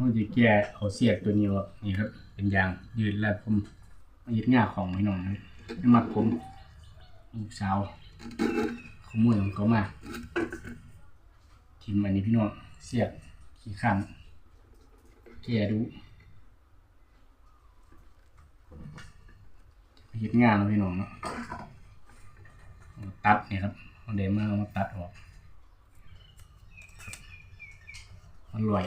เขาจะแก้เอาเสียกตัวนี้ออกนี่ครับ เป็นยางยืดแล้วผมยึดง่าของพี่น้องเลยไม่มักผมลูกสาวขโมยของเขามาทิมอันนี้พี่น้องเสียกขี้ข้างแก้ดูยึดง่าเนาะพี่น้องเนาะตัดเนี่ยครับเอาเดมาเอามาตัดออกอร่อย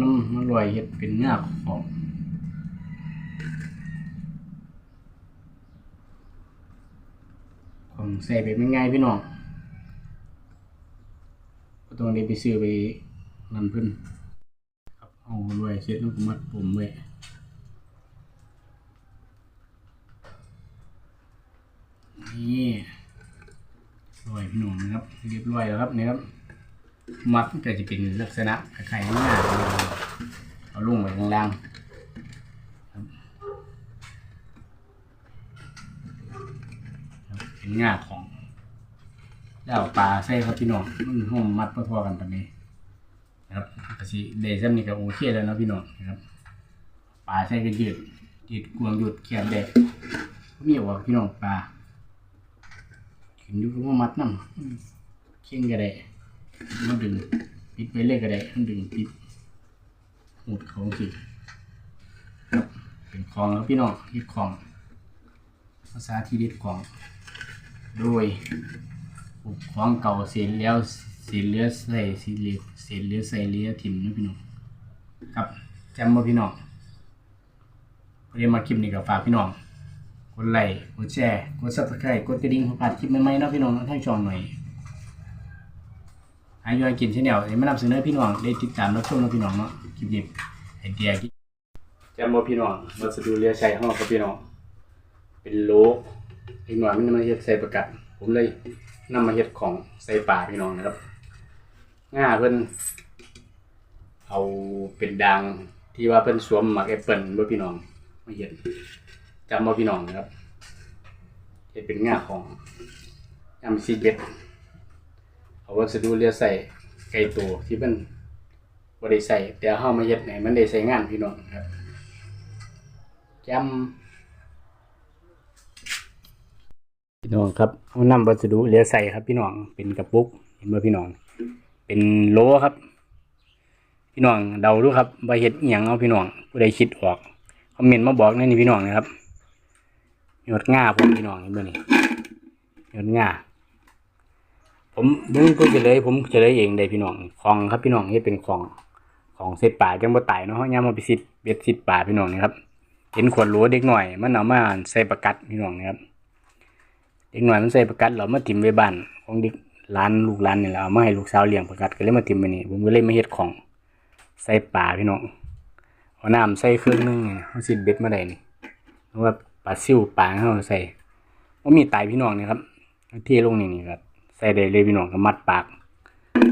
น้ำมันลอยเห็ดเป็นเนื้อของของใส่ไปไม่ง่ายพี่น้องก็ต้องได้ไปซื้อไปนั่นเพิ่นครับเอาลอยเสร็จแล้วก็มัดผมไว้นี่ลอยพี่น้องนะครับเรียบร้อยแล้วครับนี่ครับ มัดก็จะเป็นลักษณะคล้ายๆหน้าเอาลุ่งไว้ข้างล่างครับครับเป็นง่าของแล้วปลาใส่ครับพี่น้องมันห้องมัดพอๆกันปานนี้นะครับกสิเดซัมนี่ก็โอเคแล้วเนาะพี่น้องนะครับปลาใส่ก็ยืดยืดกวงหยุดเขียนเด็กมีออกพี่น้องปลาขึ้นอยู่กับว่ามัดน้ำเข่งก็ได้ มันดึงปิดไปเลยก็ได้มันดึงปิดหมดของสิครับเป็นของแล้วพี่น้องยึดของภาษาที่ยึดของ โดยปลูกของเก่าเสร็จแล้วเสร็จเลือใส่เสร็จเลือเสร็จเลือใส่เลือถิ่มนะพี่น้องครับจำบ่พี่น้องเรียนมาคลิปนี้ก็ฝากพี่น้องกดไลค์กดแชร์กดซับสไครต์กดกระดิ่งเพื่อพลาดคลิปใหม่ๆนะพี่น้องทั้งช่องหน่อย หายอยกินเชแนลนี่มานำเสนอพี่น้องได้ติดตามรับชมนะพี่น้องเนาะคลิปนี้ไอเดียกิจำบ่พี่น้องวัสดุเรียใช้ห้องกับพี่น้องเป็นโลอีกหน่อยมันมาเฮ็ดใส่ประกัดผมเลยนำมาเฮ็ดของใส่ป่าพี่น้องนะครับง่าเพิ่นเอาเป็นดังที่ว่าเพิ่นสวมหมักแอปเปิลบ่พี่น้องมาเฮ็ดจำบ่พี่น้องนะครับเฮ็ดเป็นง่าของยำซีเบ็ด เอาวัสดุเหลือใส่ไก่ตัวที่มันบ่ได้ใส่แต่เฮามาเฮ็ดให้มันได้ใช้งานพี่น้องครับจำพี่น้องครับเอานำวัสดุเหลือใส่ครับพี่น้องเป็นกระปุกเห็นบ่พี่น้อง เป็นโหลครับ พี่น้องเดาดูครับว่าเฮ็ดเอียงเอาพี่น้องผู้ใดคิดออกคอมเมนต์มาบอกในนี่พี่น้องนะครับหยดง่าผมพี่น้องเห็นบ่นี่หยดง่า ผมมึงก็จะเลยผมจะเลยเองได้พี่น้องของครับพี่น้องนี่เป็นของของเศษป่าจังบ่ตายเนาะย่ามาไปสิบเบ็ดสิบป่าพี่น้องนี่ครับ เห็นขวดหลัวเด็กหน่อยมันเอามาใส่ประกัดพี่น้องนี่ครับ เด็กหน่อยมันใส่ประกัดเรามาถิ่มไว้บ้านของเด็กร้านลูกร้านนี่แหละเอามาให้ลูกสาวเลี้ยงประกัดก็เลยมาถิ่มไปนี่ผมก็เลยมาเฮ็ดของใส่ป่าพี่น้องเอาน้ำใส่เครื่องนึงเนี่ยเอาสิเบ็ดมาได้นี่เพราะว่าปลาซิวปลาเฮาใส่บ่มีตายพี่น้องนี่ครับเอาเทลงนี่นี่ครับ ใส่ได้เลยพี่น้องก็มัดปาก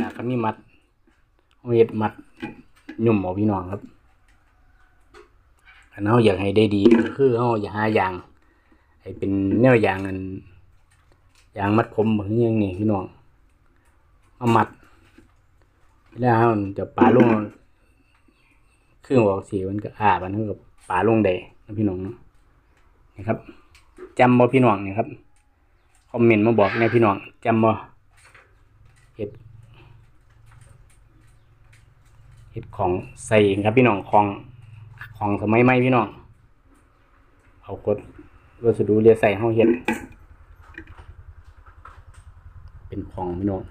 ปากก็มีมัดเฮ็ดมัดยุ่มเอาพี่น้องครับอันเฮาอยากให้ได้ดีก็คือเฮาอย่าหาอย่างให้เป็นแนวอย่างอันอย่างมัดผมบางอย่างนี่พี่น้องมามัดแล้วเฮาจะปาลงเครื่องออกสีมันก็อาบอันก็ปาลงได้นะพี่น้องนะนะครับจำบ่พี่น้องนี่ครับ คอมเมนต์มาบอกในพี่น้องจำบ่เห็ดเห็ดของใส่ครับพี่น้องของของสมัยใหม่พี่น้องเอากดวัสดุเรียใส่ห้องเห็ดเป็นของพี่น้อง